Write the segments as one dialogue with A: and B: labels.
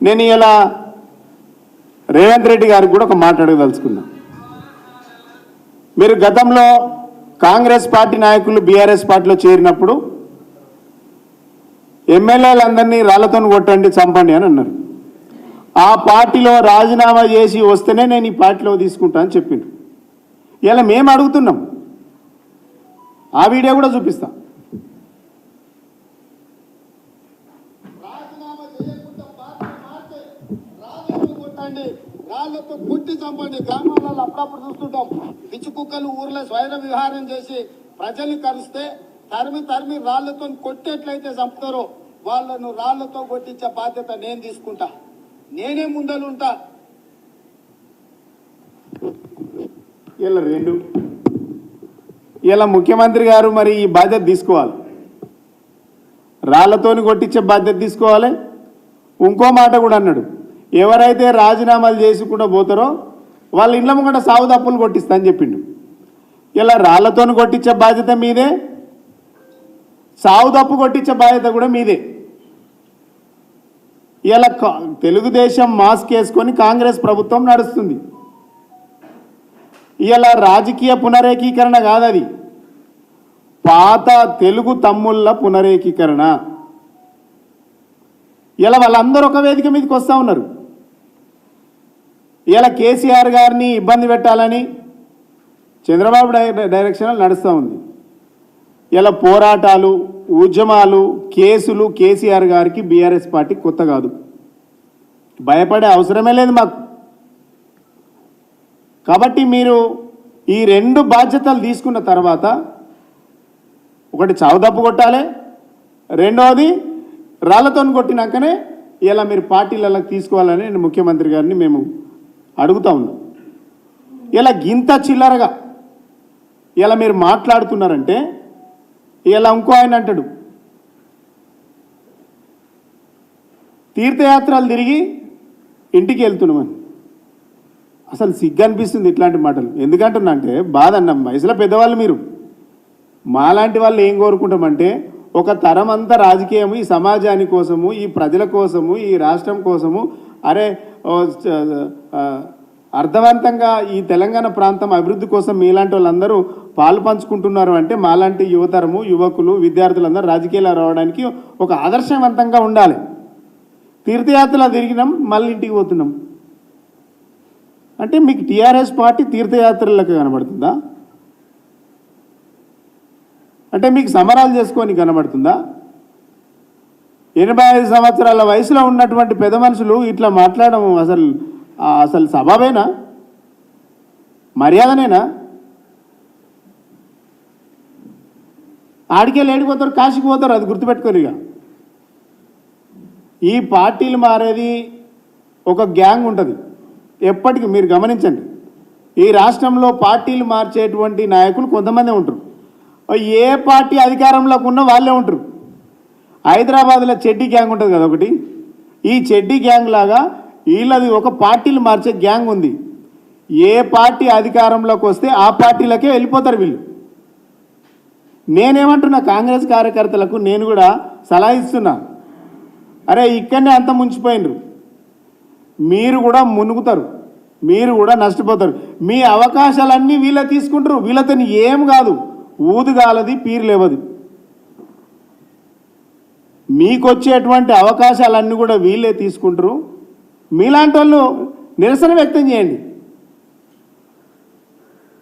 A: నేను ఇలా రేవంత్ రెడ్డి గారికి కూడా ఒక మాట్లాడదలుచుకున్నా మీరు గతంలో కాంగ్రెస్ పార్టీ నాయకులు బీఆర్ఎస్ పార్టీలో చేరినప్పుడు ఎమ్మెల్యేలందరినీ రాళ్ళతో కొట్టండి చంపండి అని అన్నారు. ఆ పార్టీలో రాజీనామా చేసి వస్తేనే నేను ఈ పార్టీలో తీసుకుంటా అని చెప్పిండు. ఇలా మేము అడుగుతున్నాం. ఆ వీడియో కూడా చూపిస్తాం
B: రాజీనామా చేయకుండా పార్టీ మారితే రాళ్ళతో కొట్టండి రాళ్ళతో కొట్టి చంపండి. గ్రామాలలో అప్పుడప్పుడు చూస్తుంటాం. పిచ్చి కుక్కలు ఊర్లో స్వైర విహారం చేసి ప్రజల్ని కరిస్తే తరిమి తరిమి రాళ్ళతో కొట్టేట్లయితే చంపుతారో వాళ్ళను రాళ్ళతో కొట్టించే బాధ్యత నేను తీసుకుంటా. నేనే ముందలుంటా.
A: ఇలా రెండు. ఇలా ముఖ్యమంత్రి గారు మరి ఈ బాధ్యత తీసుకోవాలి. రాళ్ళతోని కొట్టించే బాధ్యత తీసుకోవాలి. ఇంకో మాట కూడా అన్నాడు. ఎవరైతే రాజీనామాలు చేసుకుంటూ పోతారో వాళ్ళ ఇండ్ల ముంగట సాగు తప్పులు కొట్టిస్తా అని చెప్పిండు. ఇలా రాళ్ళతో కొట్టించే బాధ్యత మీదే సాగు తప్పు కొట్టించే బాధ్యత కూడా మీదే. ఇలా కా- తెలుగుదేశం మాస్క్ వేసుకొని కాంగ్రెస్ ప్రభుత్వం నడుస్తుంది. ఇలా రాజకీయ పునరేకీకరణ కాదది. పాత తెలుగు తమ్ముళ్ళ పునరేకీకరణ. ఇలా వాళ్ళందరూ ఒక వేదిక మీదకి వస్తూ ఉన్నారు. ఇలా కేసీఆర్ గారిని ఇబ్బంది పెట్టాలని చంద్రబాబు డై- డైరెక్షన్ నడుస్తూ ఉంది. ఇలా పోరాటాలు ఉద్యమాలు కేసులు కేసీఆర్ గారికి బీఆర్ఎస్ పార్టీ కొత్త కాదు. భయపడే అవసరమే లేదు మాకు. కాబట్టి మీరు ఈ రెండు బాధ్యతలు తీసుకున్న తర్వాత ఒకటి చావుదప్పు కొట్టాలి రెండవది రాళ్ళతో కొట్టినాకనే ఇలా మీరు పార్టీలకు తీసుకోవాలని నేను ముఖ్యమంత్రి గారిని మేము అడుగుతా ఉన్నాం. ఇలా గింత చిల్లరగా ఇలా మీరు మాట్లాడుతున్నారంటే ఇలా ఇంకో ఆయన అంటాడు. తీర్థయాత్రలు తిరిగి ఇంటికి వెళ్తున్నామని. అసలు సిగ్గు అనిపిస్తుంది ఇట్లాంటి మాటలు. ఎందుకంటున్నాంటే బాధ అన్న వయసులో పెద్దవాళ్ళు మీరు. మాలాంటి వాళ్ళు ఏం కోరుకుంటామంటే ఒక తరం అంతా రాజకీయం ఈ సమాజాని కోసము ఈ ప్రజల కోసము ఈ రాష్ట్రం కోసము అరే అర్థవంతంగా ఈ తెలంగాణ ప్రాంతం అభివృద్ధి కోసం మీలాంటి వాళ్ళందరూ పాలు పంచుకుంటున్నారు అంటే మాలాంటి యువతరము యువకులు విద్యార్థులందరూ రాజకీయాలు రావడానికి ఒక ఆదర్శవంతంగా ఉండాలి. తీర్థయాత్రలు తిరిగినాం మళ్ళీ ఇంటికి పోతున్నాం. అంటే మీకు టీఆర్ఎస్ పార్టీ తీర్థయాత్రలకు కనబడుతుందా? అంటే మీకు సమరాలు చేసుకొని కనబడుతుందా? ఎనభై ఐదు సంవత్సరాల వయసులో ఉన్నటువంటి పెద్ద మనుషులు ఇట్లా మాట్లాడడం అసలు అసలు సభావేనా మర్యాదనేనా? ఆడికే లేడిపోతారు కాశీకి పోతారు అది గుర్తుపెట్టుకోరు ఇక. ఈ పార్టీలు మారేది ఒక గ్యాంగ్ ఉంటుంది. ఎప్పటికీ మీరు గమనించండి. ఈ రాష్ట్రంలో పార్టీలు మార్చేటువంటి నాయకులు కొంతమంది ఉంటారు. ఏ పార్టీ అధికారంలోకి ఉన్నా వాళ్ళే ఉంటారు. హైదరాబాద్లో చెడ్డీ గ్యాంగ్ ఉంటుంది కదా ఒకటి. ఈ చెడ్డీ గ్యాంగ్ లాగా వీళ్ళది ఒక పార్టీలు మార్చే గ్యాంగ్ ఉంది. ఏ పార్టీ అధికారంలోకి వస్తే ఆ పార్టీలకే వెళ్ళిపోతారు వీళ్ళు. నేనేమంటున్నా కాంగ్రెస్ కార్యకర్తలకు నేను కూడా సలహా ఇస్తున్నా. అరే ఇక్కడనే అంత ముంచిపోయినరు మీరు కూడా మునుగుతారు. మీరు కూడా నష్టపోతారు. మీ అవకాశాలన్నీ వీళ్ళ తీసుకుంటారు. వీళ్ళతో ఏం కాదు. ఊదుగాలది పీరు లేవది. మీకు వచ్చేటువంటి అవకాశాలన్నీ కూడా వీళ్ళే తీసుకుంటారు. మీలాంటి వాళ్ళు నిరసన వ్యక్తం చేయండి.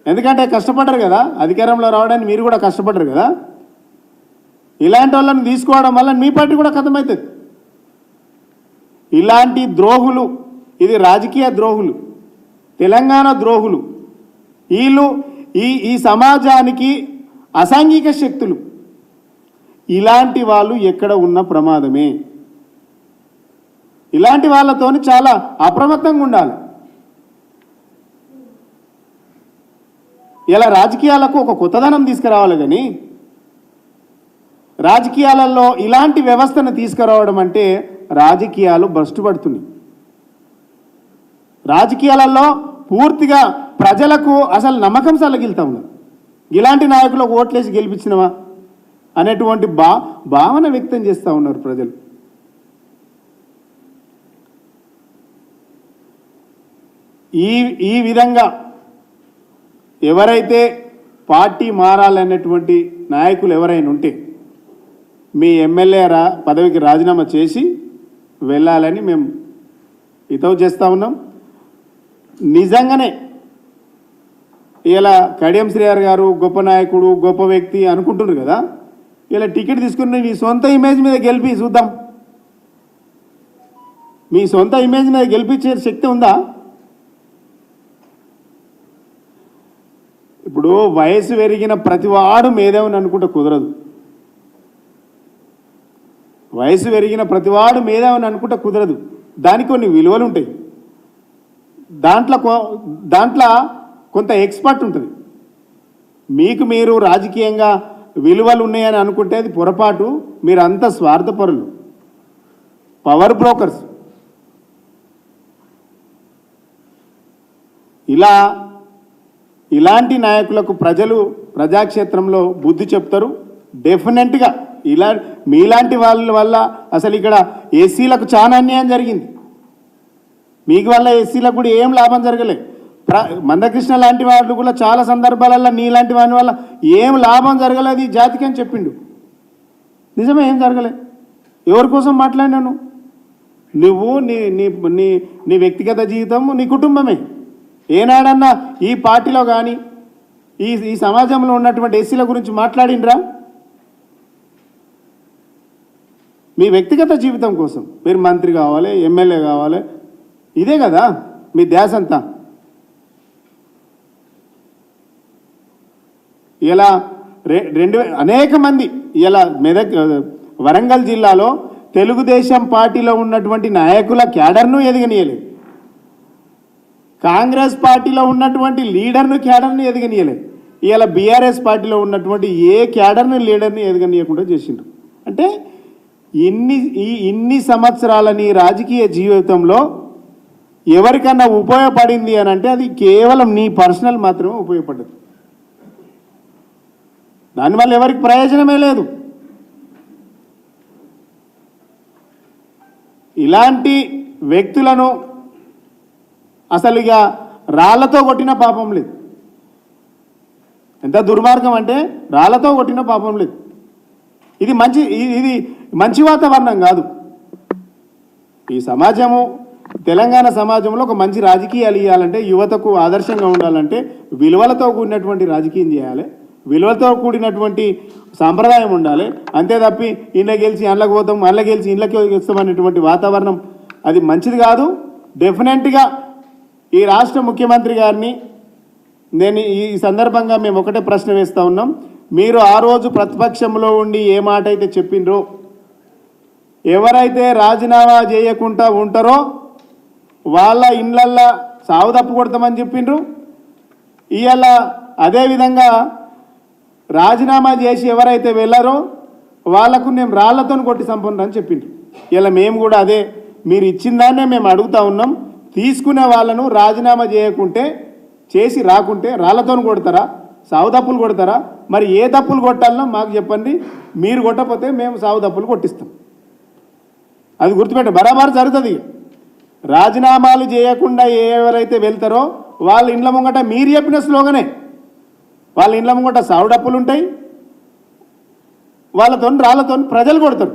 A: ఎందుకంటే కష్టపడ్డారు కదా అధికారంలో రావడానికి మీరు కూడా కష్టపడ్డారు కదా. ఇలాంటి వాళ్ళని తీసుకోవడం వల్ల మీ పార్టీ కూడా కథమవుతుంది ఇలాంటి ద్రోహులు ఇది రాజకీయ ద్రోహులు తెలంగాణ ద్రోహులు వీళ్ళు ఈ ఈ సమాజానికి అసాంఘిక శక్తులు ఇలాంటి వాళ్ళు ఎక్కడ ఉన్న ప్రమాదమే? ఇలాంటి వాళ్ళతోని చాలా అప్రమత్తంగా ఉండాలి. ఇలా రాజకీయాలకు ఒక కొత్తదనం తీసుకురావాలి కానీ రాజకీయాలలో ఇలాంటి వ్యవస్థను తీసుకురావడం అంటే రాజకీయాలు భ్రష్టుపడుతున్నాయి. రాజకీయాలలో పూర్తిగా ప్రజలకు అసలు నమ్మకం సలగిల్తా ఇలాంటి నాయకులకు ఓట్లేసి గెలిపించినవా? అనేటువంటి భా భావన వ్యక్తం చేస్తూ ఉన్నారు ప్రజలు. ఈ ఈ విధంగా ఎవరైతే పార్టీ మారాలనేటువంటి నాయకులు ఎవరైనా ఉంటే మీ ఎమ్మెల్యే రా పదవికి రాజీనామా చేసి వెళ్ళాలని మేము హితవు చేస్తూ ఉన్నాం. నిజంగానే ఇలా కడియం శ్రీహర్ గారు గొప్ప నాయకుడు గొప్ప వ్యక్తి అనుకుంటున్నారు కదా? ఇలా టికెట్ తీసుకుని నీ సొంత ఇమేజ్ మీద గెలిపి చూద్దాం. మీ సొంత ఇమేజ్ మీద గెలిపించే శక్తి ఉందా? ఇప్పుడు వయసు పెరిగిన ప్రతివాడు మేధావిని అనుకుంటే కుదరదు. వయసు పెరిగిన ప్రతివాడు మేధావిని అనుకుంటే కుదరదు. దానికి కొన్ని విలువలు ఉంటాయి. దాంట్లో దాంట్లో కొంత ఎక్స్పర్ట్ ఉంటుంది. మీకు మీరు రాజకీయంగా విలువలు ఉన్నాయని అనుకుంటే అది పొరపాటు. మీరంత స్వార్థపరులు. Power brokers. ఇలా ఇలాంటి నాయకులకు ప్రజలు ప్రజాక్షేత్రంలో బుద్ధి చెప్తారు. డెఫినెట్గా ఇలా మీలాంటి వాళ్ళ వల్ల అసలు ఇక్కడ ఎస్సీలకు చాలా అన్యాయం జరిగింది. మీకు వల్ల ఎస్సీలకు కూడా ఏం లాభం జరగలేదు. మందకృష్ణ లాంటి వాళ్ళు కూడా చాలా సందర్భాలలో నీలాంటి వాని వల్ల ఏం లాభం జరగలేదు ఈ జాతికి అని చెప్పిండు. నిజమే ఏం జరగలే. ఎవరి కోసం మాట్లాడినాను? నువ్వు నీ నీ నీ నీ వ్యక్తిగత జీవితం నీ కుటుంబమే. ఏనాడన్నా ఈ పార్టీలో కానీ ఈ ఈ సమాజంలో ఉన్నటువంటి ఎస్సీల గురించి మాట్లాడిండ్రా? మీ వ్యక్తిగత జీవితం కోసం. మీరు మంత్రి కావాలి ఎమ్మెల్యే కావాలి. ఇదే కదా మీ దేశంతా ఇలా రె రెండు అనేక మంది ఇలా మెదక్ వరంగల్ జిల్లాలో తెలుగుదేశం పార్టీలో ఉన్నటువంటి నాయకుల క్యాడర్ను ఎదగనీయలేదు. కాంగ్రెస్ పార్టీలో ఉన్నటువంటి లీడర్ను క్యాడర్ను ఎదగనీయలేదు. ఇలా బీఆర్ఎస్ పార్టీలో ఉన్నటువంటి ఏ క్యాడర్ను లీడర్ని ఎదగనీయకుండా చేసిండ్రు. అంటే ఇన్ని ఈ ఇన్ని సంవత్సరాలని రాజకీయ జీవితంలో ఎవరికన్నా ఉపయోగపడింది అని అంటే అది కేవలం నీ పర్సనల్ మాత్రమే ఉపయోగపడ్డది. దానివల్ల ఎవరికి ప్రయోజనమే లేదు. ఇలాంటి వ్యక్తులను అసలు ఇక రాళ్ళతో కొట్టిన పాపం లేదు. ఎంత దుర్మార్గం అంటే రాళ్ళతో కొట్టిన పాపం లేదు. ఇది మంచి ఇది- ఇది మంచి వాతావరణం కాదు. ఈ సమాజము తెలంగాణ సమాజంలో ఒక మంచి రాజకీయాలు ఇవ్వాలంటే యువతకు ఆదర్శంగా ఉండాలంటే విలువలతో కూడినటువంటి రాజకీయం చేయాలి. విలువలతో కూడినటువంటి సాంప్రదాయం ఉండాలి. అంతే తప్పి ఇంట్లో గెలిచి అండ్లకు పోతాం అండ్ల గెలిచి ఇండ్లకి వస్తామనేటువంటి వాతావరణం అది మంచిది కాదు. డెఫినెట్గా ఈ రాష్ట్ర ముఖ్యమంత్రి గారిని నేను ఈ సందర్భంగా మేము ఒకటే ప్రశ్న వేస్తా ఉన్నాం. మీరు ఆ రోజు ప్రతిపక్షంలో ఉండి ఏ మాట అయితే చెప్పిండ్రో ఎవరైతే రాజీనామా చేయకుండా ఉంటారో వాళ్ళ ఇండ్లల్లో సావు తప్పు కొడతామని చెప్పిండ్రు. ఇవాళ అదేవిధంగా రాజీనామా చేసి ఎవరైతే వెళ్ళారో వాళ్ళకు మేము రాళ్ళతో కొట్టి సంపన్న అని చెప్పిండ్రు. ఇలా మేము కూడా అదే మీరు ఇచ్చిన దాన్నే మేము అడుగుతా ఉన్నాం. తీసుకునే వాళ్ళను రాజీనామా చేయకుంటే చేసి రాకుంటే రాళ్ళతో కొడతారా? సావు తప్పులు కొడతారా? మరి ఏ తప్పులు కొట్టాలనో మాకు చెప్పండి. మీరు కొట్టకపోతే మేము సావు తప్పులు కొట్టిస్తాం. అది గుర్తుపెట్ట బరాబర్ జరుగుతుంది రాజీనామాలు చేయకుండా ఎవరైతే వెళ్తారో వాళ్ళ ఇండ్ల ముంగట మీరు చెప్పిన స్లోగనే. వాళ్ళ ఇండ్ల ముంగట సావుడప్పులు ఉంటాయి వాళ్ళతో రాళ్ళతో ప్రజలు కొడతారు.